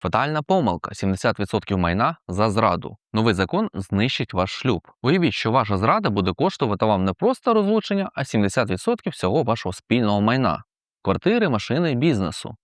Фатальна помилка 70% майна за зраду. Новий закон знищить ваш шлюб. Уявіть, що ваша зрада буде коштувати вам не просто розлучення, а 70% всього вашого спільного майна квартири, машини, бізнесу.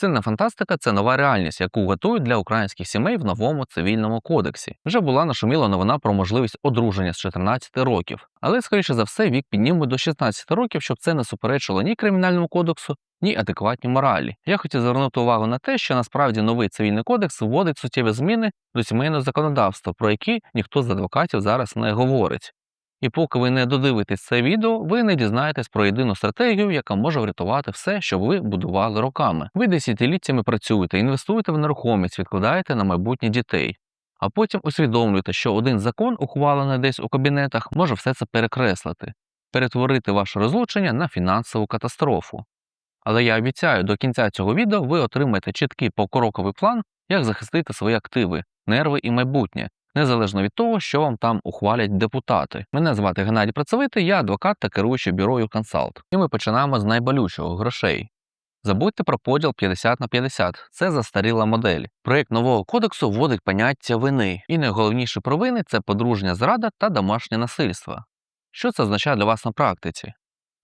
Це фантастика, це нова реальність, яку готують для українських сімей в новому цивільному кодексі. Вже була нашуміла новина про можливість одруження з 14 років, але, скоріше за все, вік піднімуть до 16 років, щоб це не суперечило ні кримінальному кодексу, ні адекватній моралі. Я хотів звернути увагу на те, що насправді новий цивільний кодекс вводить суттєві зміни до сімейного законодавства, про які ніхто з адвокатів зараз не говорить. І поки ви не додивитесь це відео, ви не дізнаєтесь про єдину стратегію, яка може врятувати все, що ви будували роками. Ви десятиліттями працюєте, інвестуєте в нерухомість, відкладаєте на майбутнє дітей. А потім усвідомлюєте, що один закон, ухвалений десь у кабінетах, може все це перекреслити, перетворити ваше розлучення на фінансову катастрофу. Але я обіцяю, до кінця цього відео ви отримаєте чіткий покроковий план, як захистити свої активи, нерви і майбутнє, незалежно від того, що вам там ухвалять депутати. Мене звати Геннадій Працевитий, я адвокат та керуючий бюро консалт. І ми починаємо з найболючого грошей. Забудьте про поділ 50 на 50. Це застаріла модель. Проєкт нового кодексу вводить поняття вини, і найголовніші провини це подружня зрада та домашнє насильство. Що це означає для вас на практиці?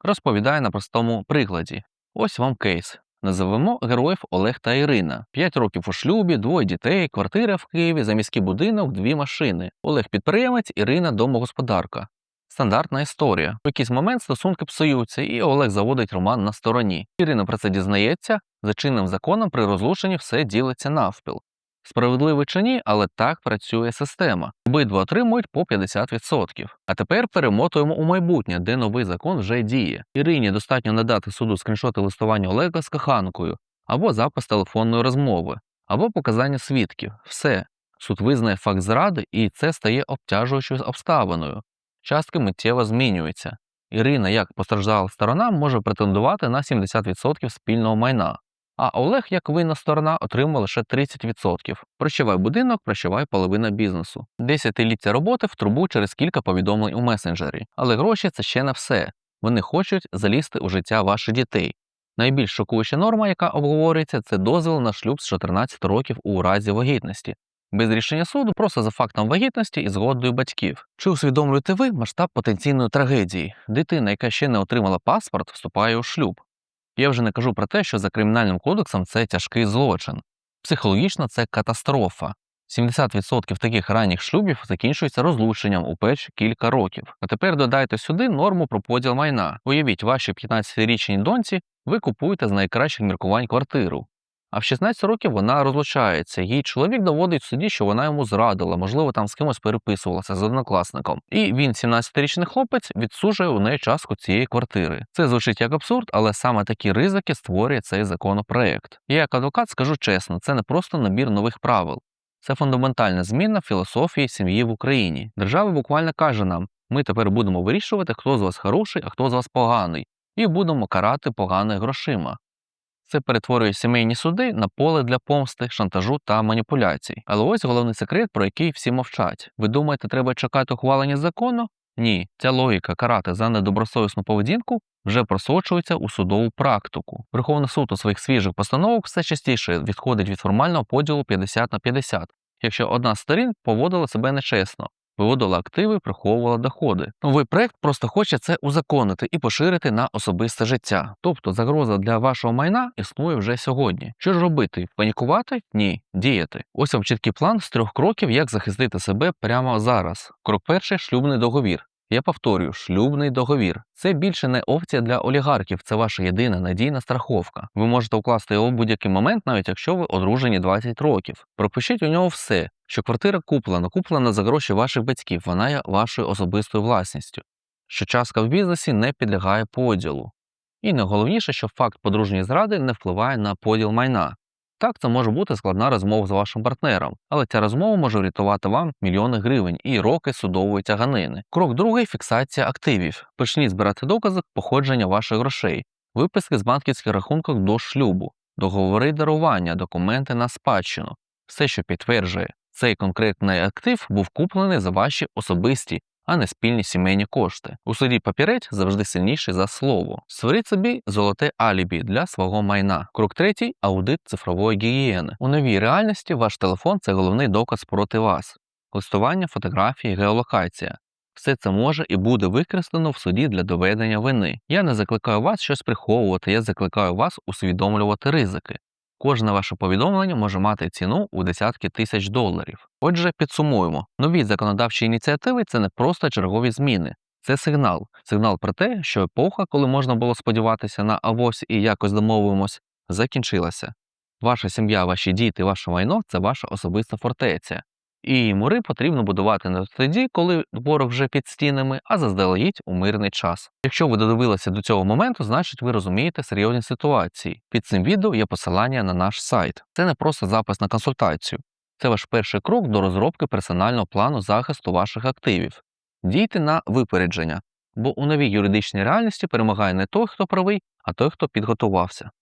Розповідаю на простому прикладі. Ось вам кейс. Називемо героїв Олег та Ірина. П'ять років у шлюбі, двоє дітей, квартира в Києві, заміський будинок, дві машини. Олег підприємець, Ірина домогосподарка. Стандартна історія. В якийсь момент стосунки псуються, і Олег заводить роман на стороні. Ірина про це дізнається. За чинним законом при розлученні все ділиться навпіл. Справедливо чи ні, але так працює система. Обидва отримують по 50%. А тепер перемотуємо у майбутнє, де новий закон вже діє. Ірині достатньо надати суду скріншоти листування Олега з коханкою, або запис телефонної розмови, або показання свідків. Все. Суд визнає факт зради, і це стає обтяжуючою обставиною. Частки миттєво змінюються. Ірина, як постраждала сторона, може претендувати на 70% спільного майна. А Олег, як винна сторона, отримав лише 30%. Прощавай будинок, прощавай половина бізнесу. Десятиліття роботи в трубу через кілька повідомлень у месенджері. Але гроші це ще не все. Вони хочуть залізти у життя ваших дітей. Найбільш шокуюча норма, яка обговорюється, це дозвіл на шлюб з 14 років у разі вагітності. Без рішення суду, просто за фактом вагітності і згодою батьків. Чи усвідомлюєте ви масштаб потенційної трагедії? Дитина, яка ще не отримала паспорт, вступає у шлюб. Я вже не кажу про те, що за кримінальним кодексом це тяжкий злочин. Психологічно це катастрофа. 70% таких ранніх шлюбів закінчуються розлученням у перші кілька років. А тепер додайте сюди норму про поділ майна. Уявіть, вашій 15-річній доньці ви купуєте з найкращих міркувань квартиру. А в 16 років вона розлучається. Їй чоловік доводить в суді, що вона йому зрадила, можливо, там з кимось переписувалася з однокласником. І він, 17-річний хлопець, відсуджує у неї частку цієї квартири. Це звучить як абсурд, але саме такі ризики створює цей законопроект. Я як адвокат скажу чесно, це не просто набір нових правил. Це фундаментальна зміна філософії сім'ї в Україні. Держава буквально каже нам: ми тепер будемо вирішувати, хто з вас хороший, а хто з вас поганий, і будемо карати поганих грошима. Це перетворює сімейні суди на поле для помсти, шантажу та маніпуляцій. Але ось головний секрет, про який всі мовчать. Ви думаєте, треба чекати ухвалення закону? Ні, ця логіка карати за недобросовісну поведінку вже просочується у судову практику. Верховний суд у своїх свіжих постановах все частіше відходить від формального поділу 50 на 50, якщо одна з сторін поводила себе нечесно, виводила активи, приховувала доходи. Новий проект просто хоче це узаконити і поширити на особисте життя. Тобто загроза для вашого майна існує вже сьогодні. Що ж робити? Панікувати? Ні, діяти. Ось вам чіткий план з трьох кроків, як захистити себе прямо зараз. Крок перший шлюбний договір. Я повторюю, шлюбний договір. Це більше не опція для олігархів, це ваша єдина надійна страховка. Ви можете укласти його в будь-який момент, навіть якщо ви одружені 20 років. Пропишіть у нього все, що квартира куплена, куплена за гроші ваших батьків, вона є вашою особистою власністю, що частка в бізнесі не підлягає поділу. І найголовніше, що факт подружньої зради не впливає на поділ майна. Так, це може бути складна розмова з вашим партнером, але ця розмова може врятувати вам мільйони гривень і роки судової тяганини. Крок другий фіксація активів. Почніть збирати докази походження ваших грошей, виписки з банківських рахунків до шлюбу, договори дарування, документи на спадщину, все, що підтверджує, цей конкретний актив був куплений за ваші особисті, а не спільні сімейні кошти. У суді папірець завжди сильніший за слово. Створіть собі золоте алібі для свого майна. Крок третій аудит цифрової гігієни. У новій реальності ваш телефон це головний доказ проти вас. Листування, фотографії, геолокація. Все це може і буде використано в суді для доведення вини. Я не закликаю вас щось приховувати, я закликаю вас усвідомлювати ризики. Кожне ваше повідомлення може мати ціну у десятки тисяч доларів. Отже, підсумуємо: нові законодавчі ініціативи це не просто чергові зміни, це сигнал. Сигнал про те, що епоха, коли можна було сподіватися на авось і якось домовимось, закінчилася. Ваша сім'я, ваші діти, ваше майно це ваша особиста фортеця. І мури потрібно будувати не тоді, коли ворог вже під стінами, а заздалегідь у мирний час. Якщо ви додивилися до цього моменту, значить ви розумієте серйозні ситуації. Під цим відео є посилання на наш сайт. Це не просто запис на консультацію, це ваш перший крок до розробки персонального плану захисту ваших активів. Дійте на випередження, бо у новій юридичній реальності перемагає не той, хто правий, а той, хто підготувався.